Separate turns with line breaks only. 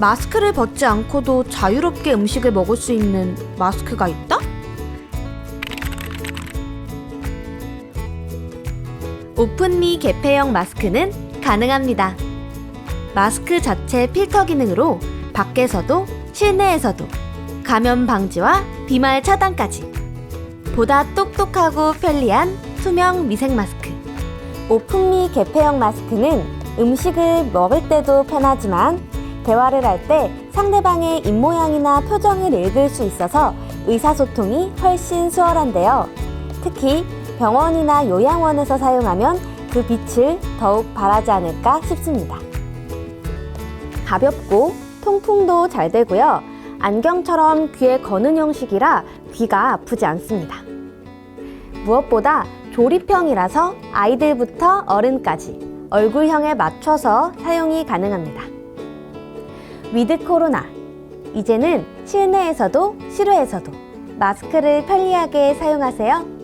마스크를 벗지 않고도 자유롭게 음식을 먹을 수 있는 마스크가 있다? 오픈미 개폐형 마스크는 가능합니다. 마스크 자체 필터 기능으로 밖에서도 실내에서도 감염 방지와 비말 차단까지 보다 똑똑하고 편리한 투명 미생 마스크 오픈미 개폐형 마스크는 음식을 먹을 때도 편하지만 대화를 할 때 상대방의 입모양이나 표정을 읽을 수 있어서 의사소통이 훨씬 수월한데요. 특히 병원이나 요양원에서 사용하면 그 빛을 더욱 발하지 않을까 싶습니다. 가볍고 통풍도 잘 되고요. 안경처럼 귀에 거는 형식이라 귀가 아프지 않습니다. 무엇보다 조립형이라서 아이들부터 어른까지 얼굴형에 맞춰서 사용이 가능합니다. 위드 코로나. 이제는 실내에서도 실외에서도 마스크를 편리하게 사용하세요.